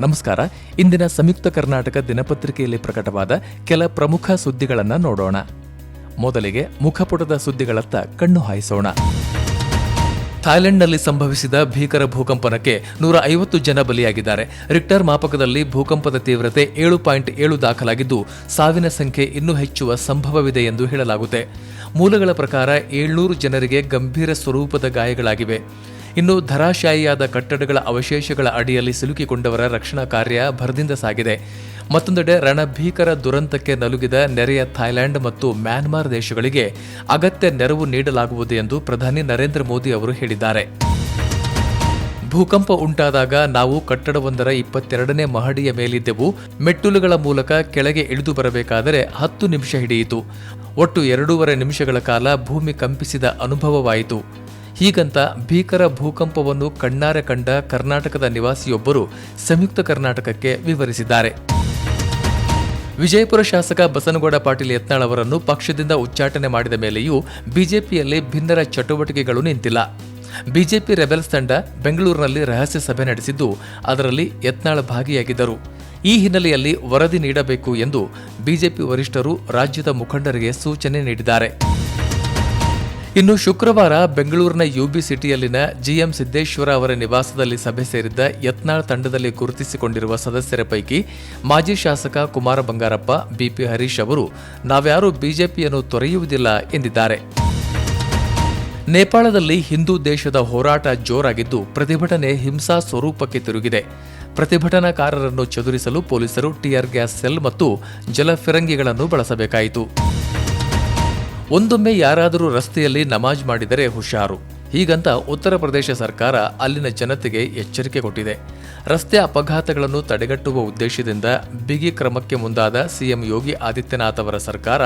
ನಮಸ್ಕಾರ. ಇಂದಿನ ಸಂಯುಕ್ತ ಕರ್ನಾಟಕ ದಿನಪತ್ರಿಕೆಯಲ್ಲಿ ಪ್ರಕಟವಾದ ಕೆಲ ಪ್ರಮುಖ ಸುದ್ದಿಗಳನ್ನು ನೋಡೋಣ. ಮೊದಲಿಗೆ ಮುಖಪುಟದ ಸುದ್ದಿಗಳತ್ತ ಕಣ್ಣು ಹಾಯಿಸೋಣ. ಥಾಯ್ಲೆಂಡ್ನಲ್ಲಿ ಸಂಭವಿಸಿದ ಭೀಕರ ಭೂಕಂಪನಕ್ಕೆ ನೂರ ಐವತ್ತು ಜನ ಬಲಿಯಾಗಿದ್ದಾರೆ. ರಿಕ್ಟರ್ ಮಾಪಕದಲ್ಲಿ ಭೂಕಂಪದ ತೀವ್ರತೆ ಏಳು ಪಾಯಿಂಟ್ ಏಳು ದಾಖಲಾಗಿದ್ದು, ಸಾವಿನ ಸಂಖ್ಯೆ ಇನ್ನೂ ಹೆಚ್ಚುವ ಸಂಭವವಿದೆ ಎಂದು ಹೇಳಲಾಗುತ್ತೆ. ಮೂಲಗಳ ಪ್ರಕಾರ ಏಳ್ನೂರು ಜನರಿಗೆ ಗಂಭೀರ ಸ್ವರೂಪದ ಗಾಯಗಳಾಗಿವೆ. ಇನ್ನು ಧರಾಶಾಯಿಯಾದ ಕಟ್ಟಡಗಳ ಅವಶೇಷಗಳ ಅಡಿಯಲ್ಲಿ ಸಿಲುಕಿಕೊಂಡವರ ರಕ್ಷಣಾ ಕಾರ್ಯ ಭರದಿಂದ ಸಾಗಿದೆ. ಮತ್ತೊಂದೆಡೆ ರಣಭೀಕರ ದುರಂತಕ್ಕೆ ನಲುಗಿದ ನೆರೆಯ ಥಾಯ್ಲೆಂಡ್ ಮತ್ತು ಮ್ಯಾನ್ಮಾರ್ ದೇಶಗಳಿಗೆ ಅಗತ್ಯ ನೆರವು ನೀಡಲಾಗುವುದು ಎಂದು ಪ್ರಧಾನಿ ನರೇಂದ್ರ ಮೋದಿ ಅವರು ಹೇಳಿದ್ದಾರೆ. ಭೂಕಂಪ ಉಂಟಾದಾಗ ನಾವು ಕಟ್ಟಡವೊಂದರ ಇಪ್ಪತ್ತೆರಡನೇ ಮಹಡಿಯ ಮೇಲಿದ್ದೆವು. ಮೆಟ್ಟುಲುಗಳ ಮೂಲಕ ಕೆಳಗೆ ಇಳಿದು ಬರಬೇಕಾದರೆ ಹತ್ತು ನಿಮಿಷ ಹಿಡಿಯಿತು. ಒಟ್ಟು ಎರಡೂವರೆ ನಿಮಿಷಗಳ ಕಾಲ ಭೂಮಿ ಕಂಪಿಸಿದ ಅನುಭವವಾಯಿತು. ಹೀಗಂತ ಭೀಕರ ಭೂಕಂಪವನ್ನು ಕಣ್ಣಾರೆ ಕಂಡ ಕರ್ನಾಟಕದ ನಿವಾಸಿಯೊಬ್ಬರು ಸಂಯುಕ್ತ ಕರ್ನಾಟಕಕ್ಕೆ ವಿವರಿಸಿದ್ದಾರೆ. ವಿಜಯಪುರ ಶಾಸಕ ಬಸನಗೌಡ ಪಾಟೀಲ್ ಯತ್ನಾಳ್ ಅವರನ್ನು ಪಕ್ಷದಿಂದ ಉಚ್ಚಾಟನೆ ಮಾಡಿದ ಮೇಲೆಯೂ ಬಿಜೆಪಿಯಲ್ಲಿ ಭಿನ್ನರ ಚಟುವಟಿಕೆಗಳು ನಿಂತಿಲ್ಲ. ಬಿಜೆಪಿ ರೆಬೆಲ್ಸ್ ತಂಡ ಬೆಂಗಳೂರಿನಲ್ಲಿ ರಹಸ್ಯ ಸಭೆ ನಡೆಸಿದ್ದು ಅದರಲ್ಲಿ ಯತ್ನಾಳ್ ಭಾಗಿಯಾಗಿದ್ದರು. ಈ ಹಿನ್ನೆಲೆಯಲ್ಲಿ ವರದಿ ನೀಡಬೇಕು ಎಂದು ಬಿಜೆಪಿ ವರಿಷ್ಠರು ರಾಜ್ಯದ ಮುಖಂಡರಿಗೆ ಸೂಚನೆ ನೀಡಿದ್ದಾರೆ. ಇನ್ನು ಶುಕ್ರವಾರ ಬೆಂಗಳೂರಿನ ಯುಬಿ ಸಿಟಿಯಲ್ಲಿನ ಜಿಎಂ ಸಿದ್ದೇಶ್ವರ ಅವರ ನಿವಾಸದಲ್ಲಿ ಸಭೆ ಸೇರಿದ್ದ ಯತ್ನಾಳ್ ತಂಡದಲ್ಲಿ ಗುರುತಿಸಿಕೊಂಡಿರುವ ಸದಸ್ಯರ ಪೈಕಿ ಮಾಜಿ ಶಾಸಕ ಕುಮಾರ ಬಂಗಾರಪ್ಪ, ಬಿಪಿ ಹರೀಶ್ ಅವರು ನಾವ್ಯಾರೂ ಬಿಜೆಪಿಯನ್ನು ತೊರೆಯುವುದಿಲ್ಲ ಎಂದಿದ್ದಾರೆ. ನೇಪಾಳದಲ್ಲಿ ಹಿಂದೂ ದೇಶದ ಹೋರಾಟ ಜೋರಾಗಿದ್ದು ಪ್ರತಿಭಟನೆ ಹಿಂಸಾ ಸ್ವರೂಪಕ್ಕೆ ತಿರುಗಿದೆ. ಪ್ರತಿಭಟನಾಕಾರರನ್ನು ಚದುರಿಸಲು ಪೊಲೀಸರು ಟಿಯರ್ ಗ್ಯಾಸ್ ಸೆಲ್ ಮತ್ತು ಜಲಫಿರಂಗಿಗಳನ್ನು ಬಳಸಬೇಕಾಯಿತು. ಒಂದೊಮ್ಮೆ ಯಾರಾದರೂ ರಸ್ತೆಯಲ್ಲಿ ನಮಾಜ್ ಮಾಡಿದರೆ ಹುಷಾರು. ಹೀಗಂತ ಉತ್ತರ ಪ್ರದೇಶ ಸರ್ಕಾರ ಅಲ್ಲಿನ ಜನತೆಗೆ ಎಚ್ಚರಿಕೆ ಕೊಟ್ಟಿದೆ. ರಸ್ತೆ ಅಪಘಾತಗಳನ್ನು ತಡೆಗಟ್ಟುವ ಉದ್ದೇಶದಿಂದ ಬಿಗಿ ಕ್ರಮಕ್ಕೆ ಮುಂದಾದ ಸಿಎಂ ಯೋಗಿ ಆದಿತ್ಯನಾಥ್ ಅವರ ಸರ್ಕಾರ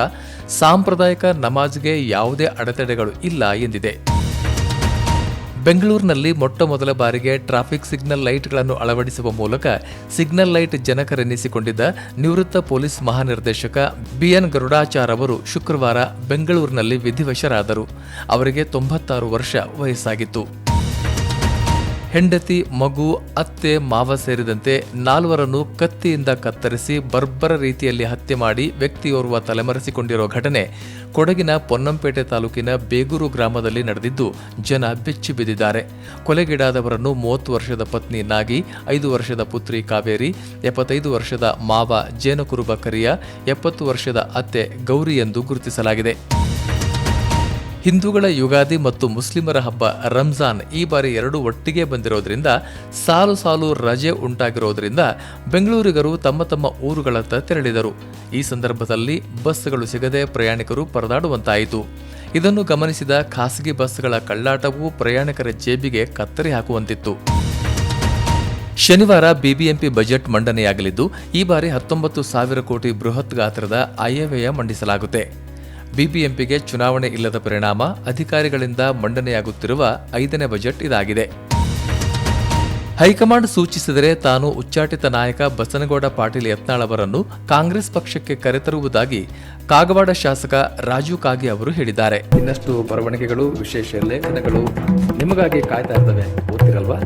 ಸಾಂಪ್ರದಾಯಿಕ ನಮಾಜ್ಗೆ ಯಾವುದೇ ಅಡೆತಡೆಗಳು ಇಲ್ಲ ಎಂದಿದೆ. ಬೆಂಗಳೂರಿನಲ್ಲಿ ಮೊಟ್ಟ ಮೊದಲ ಬಾರಿಗೆ ಟ್ರಾಫಿಕ್ ಸಿಗ್ನಲ್ ಲೈಟ್ಗಳನ್ನು ಅಳವಡಿಸುವ ಮೂಲಕ ಸಿಗ್ನಲ್ ಲೈಟ್ ಜನಕರೆನಿಸಿಕೊಂಡಿದ್ದ ನಿವೃತ್ತ ಪೊಲೀಸ್ ಮಹಾನಿರ್ದೇಶಕ ಬಿಎನ್ ಗರುಡಾಚಾರ್ ಅವರು ಶುಕ್ರವಾರ ಬೆಂಗಳೂರಿನಲ್ಲಿ ವಿಧಿವಶರಾದರು. ಅವರಿಗೆ ತೊಂಬತ್ತಾರು ವರ್ಷ ವಯಸ್ಸಾಗಿತ್ತು. ಹೆಂಡತಿ, ಮಗು, ಅತ್ತೆ, ಮಾವ ಸೇರಿದಂತೆ ನಾಲ್ವರನ್ನು ಕತ್ತಿಯಿಂದ ಕತ್ತರಿಸಿ ಬರ್ಬರ ರೀತಿಯಲ್ಲಿ ಹತ್ಯೆ ಮಾಡಿ ವ್ಯಕ್ತಿಯೋರ್ವ ತಲೆಮರೆಸಿಕೊಂಡಿರುವ ಘಟನೆ ಕೊಡಗಿನ ಪೊನ್ನಂಪೇಟೆ ತಾಲೂಕಿನ ಬೇಗೂರು ಗ್ರಾಮದಲ್ಲಿ ನಡೆದಿದ್ದು, ಜನ ಬೆಚ್ಚಿ ಬಿದ್ದಿದ್ದಾರೆ. ಕೊಲೆಗೀಡಾದವರನ್ನು ಮೂವತ್ತು ವರ್ಷದ ಪತ್ನಿ ನಾಗಿ, ಐದು ವರ್ಷದ ಪುತ್ರಿ ಕಾವೇರಿ, ಎಪ್ಪತ್ತೈದು ವರ್ಷದ ಮಾವ ಜೇನುಕುರುಬ ಕರಿಯ, ಎಪ್ಪತ್ತು ವರ್ಷದ ಅತ್ತೆ ಗೌರಿ ಎಂದು ಗುರುತಿಸಲಾಗಿದೆ. ಹಿಂದೂಗಳ ಯುಗಾದಿ ಮತ್ತು ಮುಸ್ಲಿಮರ ಹಬ್ಬ ರಂಜಾನ್ ಈ ಬಾರಿ ಎರಡು ಒಟ್ಟಿಗೆ ಬಂದಿರೋದ್ರಿಂದ ಸಾಲು ಸಾಲು ರಜೆ ಉಂಟಾಗಿರೋದ್ರಿಂದ ಬೆಂಗಳೂರಿಗರು ತಮ್ಮ ತಮ್ಮ ಊರುಗಳತ್ತ ತೆರಳಿದರು. ಈ ಸಂದರ್ಭದಲ್ಲಿ ಬಸ್ಗಳು ಸಿಗದೆ ಪ್ರಯಾಣಿಕರು ಪರದಾಡುವಂತಾಯಿತು. ಇದನ್ನು ಗಮನಿಸಿದ ಖಾಸಗಿ ಬಸ್ಗಳ ಕಳ್ಳಾಟವೂ ಪ್ರಯಾಣಿಕರ ಜೇಬಿಗೆ ಕತ್ತರಿ ಹಾಕುವಂತಿತ್ತು. ಶನಿವಾರ ಬಿಬಿಎಂಪಿ ಬಜೆಟ್ ಮಂಡನೆಯಾಗಲಿದ್ದು, ಈ ಬಾರಿ ಹತ್ತೊಂಬತ್ತು ಸಾವಿರ ಕೋಟಿ ಬೃಹತ್ ಗಾತ್ರದ ಆಯವ್ಯಯ ಮಂಡಿಸಲಾಗುತ್ತೆ. ಬಿಬಿಎಂಪಿಗೆ ಚುನಾವಣೆ ಇಲ್ಲದ ಪರಿಣಾಮ ಅಧಿಕಾರಿಗಳಿಂದ ಮಂಡನೆಯಾಗುತ್ತಿರುವ ಐದನೇ ಬಜೆಟ್ ಇದಾಗಿದೆ. ಹೈಕಮಾಂಡ್ ಸೂಚಿಸಿದರೆ ತಾನು ಉಚ್ಚಾಟಿತ ನಾಯಕ ಬಸನಗೌಡ ಪಾಟೀಲ್ ಯತ್ನಾಳ್ ಅವರನ್ನು ಕಾಂಗ್ರೆಸ್ ಪಕ್ಷಕ್ಕೆ ಕರೆತರುವುದಾಗಿ ಕಾಗವಾಡ ಶಾಸಕ ರಾಜು ಕಾಗಿ ಅವರು ಹೇಳಿದ್ದಾರೆ. ಇನ್ನಷ್ಟು ಬರವಣಿಗೆಗಳು, ವಿಶೇಷ ಲೇಖನಗಳು ನಿಮಗಾಗಿ ಕಾಯ್ತಾ ಇರ್ತವೆ. ಓದ್ತಿರಲ್ವಾ?